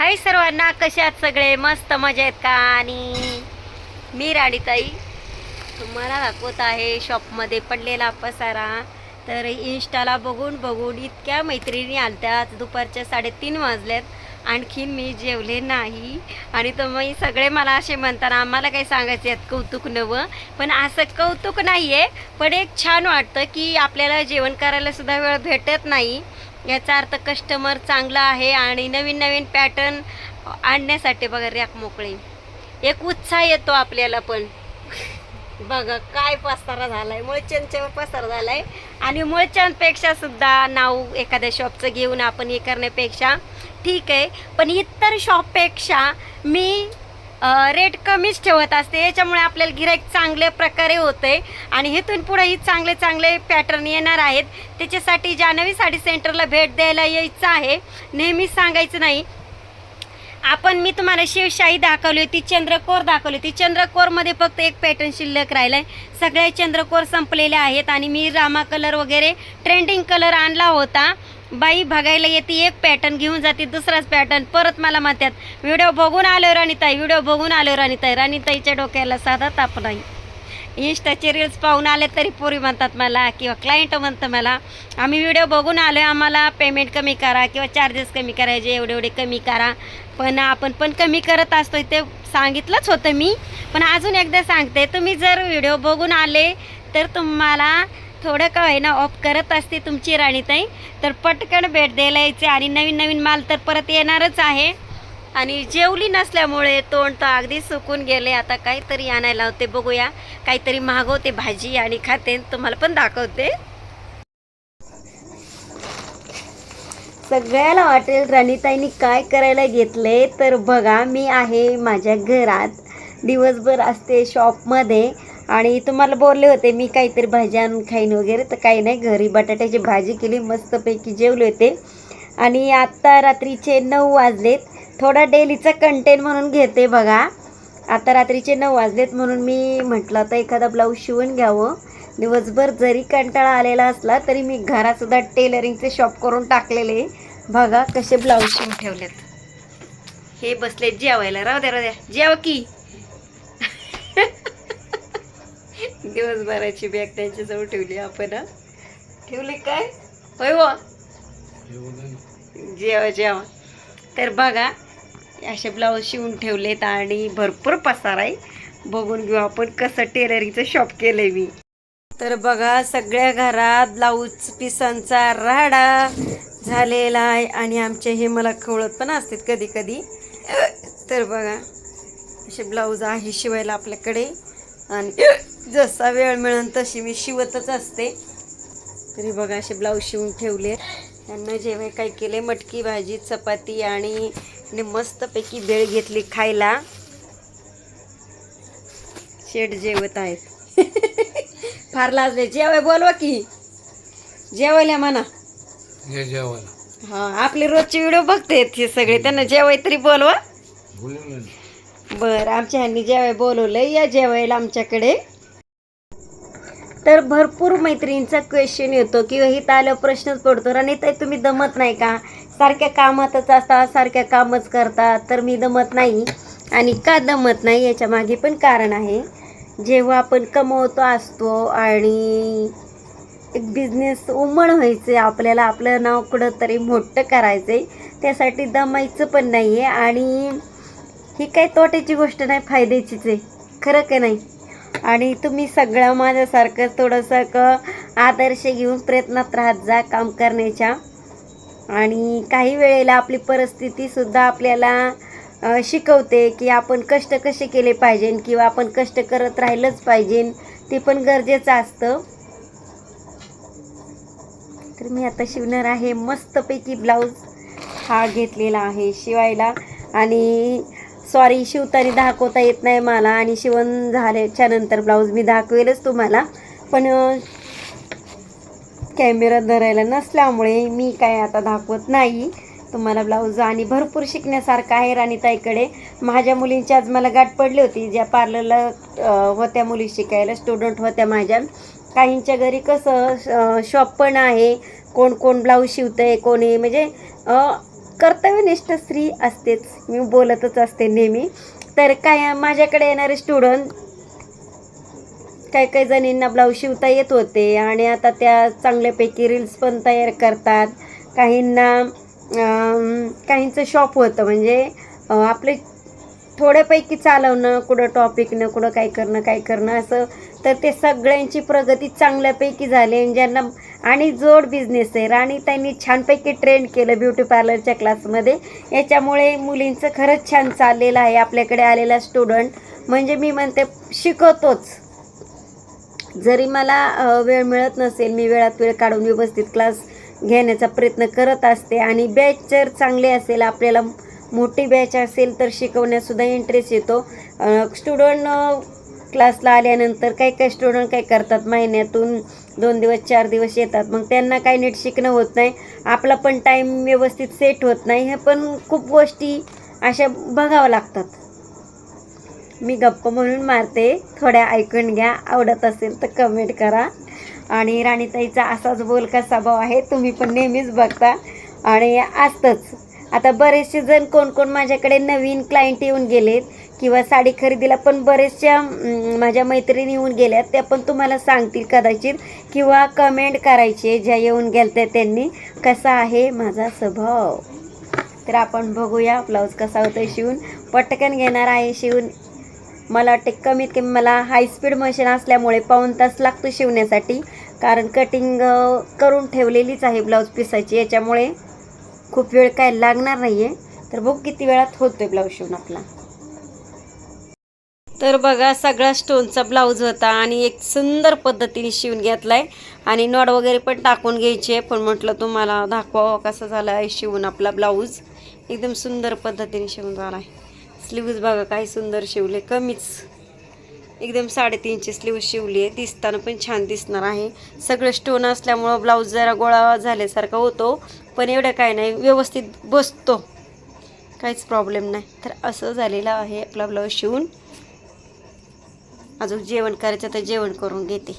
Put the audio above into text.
हाय सर्वांना कसे आहात सगळे? मस्त मजा आहेत का? आणि मी राणीताई. तुम्हाला दाखवत आहे शॉपमध्ये पडलेला पसारा. तर इन्स्टाला बघून बघून इतक्या मैत्रिणी आलत्यात. दुपारच्या साडेतीन वाजल्यात आणखीन मी जेवले नाही. आणि तुम्ही सगळे मला असे म्हणताना आम्हाला काही सांगायचे आहेत कौतुक नवं. पण असं कौतुक नाही आहे पण एक छान वाटतं की आपल्याला जेवण करायला सुद्धा वेळ भेटत नाही. याचा अर्थ कस्टमर चांगला आहे आणि नवीन नवीन पॅटर्न आणण्यासाठी बघा रॅक मोकळी. एक उत्साह येतो आपल्याला पण. बघा काय पसारा झालाय. मुळचंदच्या पसारा झालाय. आणि मुळचंदपेक्षा सुद्धा नाव एखाद्या शॉपचं घेऊन आपण हे करण्यापेक्षा ठीक आहे. पण इतर शॉपपेक्षा मी रेट कमीच ठेवत असते. याच्यामुळे आपल्याला गिराईक चांगल्या प्रकारे होते आणि इथून पुढेही चांगले चांगले पॅटर्न येणार आहेत. त्याच्यासाठी जान्हवी साडी सेंटरला भेट द्यायला यायचं आहे. नेहमीच सांगायचं नाही. आपण मी तुम्हाला शिवशाही दाखवली होती चंद्रकोर दाखवली होती. चंद्रकोरमध्ये फक्त एक पॅटर्न शिल्लक राहिलाय. सगळे चंद्रकोर संपलेले आहेत. आणि मी रामा कलर वगैरे ट्रेंडिंग कलर आणला होता. बाई बघायला येते एक पॅटर्न घेऊन जाते दुसराच पॅटर्न परत मला म्हणतात व्हिडिओ बघून आलो राणीताई व्हिडिओ बघून आलो राणीताई. राणीताईच्या डोक्याला साधा ताप नाही. इंस्टाचे रील्स पाहून आले तरी पोरी म्हणतात मला किंवा क्लायंट म्हणतं मला आम्ही व्हिडिओ बघून आलो आम्हाला पेमेंट कमी करा किंवा चार्जेस कमी करायचे एवढे एवढे कमी करा. पण आपण पण कमी करत असतो ते सांगितलंच होतं मी. पण अजून एकदा सांगते तुम्ही जर व्हिडिओ बघून आले तर तुम्हाला थोडं का होईना ऑफ करत असते तुमची राणीताई. तर पटकन भेट द्यायला यायचे आणि नवीन नवीन माल तर परत येणारच आहे. आणि जेवली नसल्यामुळे तोंड तर अगदी सुकून गेले. आता काहीतरी आणायला होते बघूया. काहीतरी मागवते भाजी आणि खाते. तुम्हाला पण दाखवते. सगळ्याला वाटेल राणीताईंनी काय करायला घेतले. तर बघा मी आहे माझ्या घरात. दिवसभर असते शॉपमध्ये आणि तुम्हाला बोलले होते मी काहीतरी भाज्या आणून खाईन वगैरे. तर काही नाही घरी बटाट्याची भाजी केली मस्तपैकी जेवले होते. आणि आत्ता रात्रीचे नऊ वाजलेत. थोडा डेलीचा कंटेंट म्हणून घेते बघा. आता रात्रीचे नऊ वाजलेत म्हणून मी म्हटलं तर एखादा ब्लाऊज शिवून घ्यावं. दिवसभर जरी कंटाळा आलेला असला तरी मी घरातसुद्धा टेलरिंगचे शॉप करून टाकलेले. बघा कसे ब्लाऊज शिवून ठेवलेत. हे बसलेत जेवायला. राहू द्या राहू द्या. जेव की. दिवसभराची बॅग त्यांच्याजवळ ठेवली आपण ठेवली काय? होय व. जेवा जेवा. तर बघा असे ब्लाऊज शिवून ठेवलेत आणि भरपूर पसार आहे. बघून घेऊ आपण कसं टेलरिंगचं शॉप केलंय मी. तर बघा सगळ्या घरात ब्लाऊज पिसांचा राडा झालेला आहे आणि आमचे हे मला खवळत पण असतात कधी कधी तर बघा असे ब्लाऊज आहे शिवायला आपल्याकडे. आणि जसा वेळ मिळेल तशी मी शिवतच असते. तरी बघा असे ब्लाऊज शिवून ठेवले. त्यांना जेव्हा काय केले मटकी भाजी चपाती आणि मस्तपैकी बेळ घेतली खायला. शेट जेवत आहेत. फार लाजले. जेवाय बोलवा की. जेवायला म्हणा. हा आपले रोजचे व्हिडिओ बघते हे सगळे. त्यांना जेवाय तरी बोलवा. बरं आमच्या ह्यांनी जेवाय बोलवलंय. या जेवायला आमच्याकडे. तर भरपूर मैत्रिणींचा क्वेश्चन येतो किंवा इथं आलं प्रश्नच पडतो. आणि ते तुम्ही दमत नाही का? सारख्या कामातच असता सारख्या कामच करता तर मी दमत नाही. आणि का दमत नाही याच्या मागे पण कारण आहे जेव्हा आपण कमवतो असतो आणि एक बिझनेस उमण व्हायचं आपल्याला आपलं नाव कुठं तरी मोठं करायचं आहे त्यासाठी दमायचं पण नाही आहे आणि ही काही तोट्याची गोष्ट नाही फायद्याचीच आहे. खरं का नाही? आणि तुम्ही सगळं माझ्यासारखं थोडंसं क आदर्श घेऊन प्रयत्नात राहत जा काम करण्याच्या. आणि काही वेळेला आपली परिस्थितीसुद्धा आपल्याला शिकवते की आपण कष्ट कसे केले पाहिजे किंवा आपण कष्ट करत राहिलंच पाहिजे ते पण गरजेचं असतं. तर मी आता शिवणार आहे मस्तपैकी ब्लाऊज हा घेतलेला आहे शिवायला. आणि सॉरी शिवताना दाखवता येत नाही मला आणि शिवण झाल्याच्यानंतर ब्लाऊज मी दाखवेलच तुम्हाला. पण कॅमेरा धरायला नसल्यामुळे मी काय आता दाखवत नाही. तुम्हाला ब्लाऊज आणि भरपूर शिकण्यासारखं आहे राणीताईकडे माझ्या मुलींची आज मला गाठ पडली होती. ज्या पार्लरला होत्या मुली शिकायला स्टुडंट होत्या माझ्या. काहींच्या घरी कसं शॉप पण आहे. कोण कोण ब्लाऊज शिवतंय कोणी म्हणजे कर्तव्यनिष्ठ स्त्री असतेच. मी बोलतच असते नेहमी. तर काय माझ्याकडे येणारे स्टुडंट काही काही जणींना ब्लाऊज शिवता येत होते आणि आता त्या चांगल्यापैकी रील्स पण तयार करतात. काहींना काहींचं शॉप होतं. म्हणजे आपले थोड्यापैकी चालवणं कुठं टॉपिकनं कुठं काय करणं काय करणं असं. तर ते सगळ्यांची प्रगती चांगल्यापैकी झाली आणि ज्यांना आणि जोड बिझनेस आहे. आणि त्यांनी छानपैकी ट्रेंड केलं ब्युटी पार्लरच्या क्लासमध्ये याच्यामुळे मुलींचं खरंच छान चाललेलं आहे. आपल्याकडे आलेला स्टुडंट म्हणजे मी म्हणते शिकवतोच. जरी मला वेळ मिळत नसेल मी वेळात वेळ काढून व्यवस्थित क्लास घेण्याचा प्रयत्न करत असते आणि बॅच जर चांगले असेल आपल्याला मोठी बॅच असेल तर शिकवण्यातसुद्धा इंटरेस्ट येतो. स्टुडंट क्लासला आल्यानंतर काही काही स्टुडंट काय करतात महिन्यातून दोन दिवस चार दिवस येतात. मग त्यांना काही नीट शिकणं होत नाही. आपला पण टाईम व्यवस्थित सेट होत नाही. हे पण खूप गोष्टी अशा बघावं लागतात. मी गप्प म्हणून मारते. थोड्या ऐकून घ्या. आवडत असेल तर कमेंट करा. आणि राणीताईचा असाच बोलका स्वभाव आहे. तुम्ही पण नेहमीच बघता. आणि असतंच. आता बरेचसे जण कोण कोण माझ्याकडे नवीन क्लायंट येऊन गेलेत किंवा साडी खरेदीला पण बरेचशा माझ्या मैत्रिणी येऊन गेल्यात त्या पण तुम्हाला सांगतील कदाचित. किंवा कमेंट करायचे ज्या येऊन गेल्या त्यांनी. कसा आहे माझा स्वभाव? तर आपण बघूया ब्लाऊज कसा होतोय शिवून. पटकन घेणार आहे शिवून. मला वाटते कमीत कमी मला हाय स्पीड मशीन असल्यामुळे पाऊण तास लागतो शिवण्यासाठी. कारण कटिंग करून ठेवलेलीच आहे ब्लाऊज पिसाची याच्यामुळे खूप वेळ काय लागणार नाही आहे तर बघ किती वेळात होतोय ब्लाऊज शिवून आपला. तर बघा सगळा स्टोनचा ब्लाऊज होता आणि एक सुंदर पद्धतीने शिवून घेतलाय. आणि नॉड वगैरे पण टाकून घ्यायचे पण म्हटलं तुम्हाला दाखवावं कसा झाला आहे शिवून आपला ब्लाऊज एकदम सुंदर पद्धतीने शिवून झाला आहे स्लीव्ज बघा काय सुंदर शिवले. कमीच. एकदम साडेतीनचे स्लीव्ज शिवली आहे दिसताना पण छान दिसणार आहे. सगळं स्टोन असल्यामुळं ब्लाऊज जरा गोळा झाल्यासारखा होतो. पण एवढं काय नाही. व्यवस्थित बसतो. काहीच प्रॉब्लेम नाही. तर असं झालेलं आहे आपला ब्लाऊज शिवून. अजून जेवण करायचं तर जेवण करून घेते.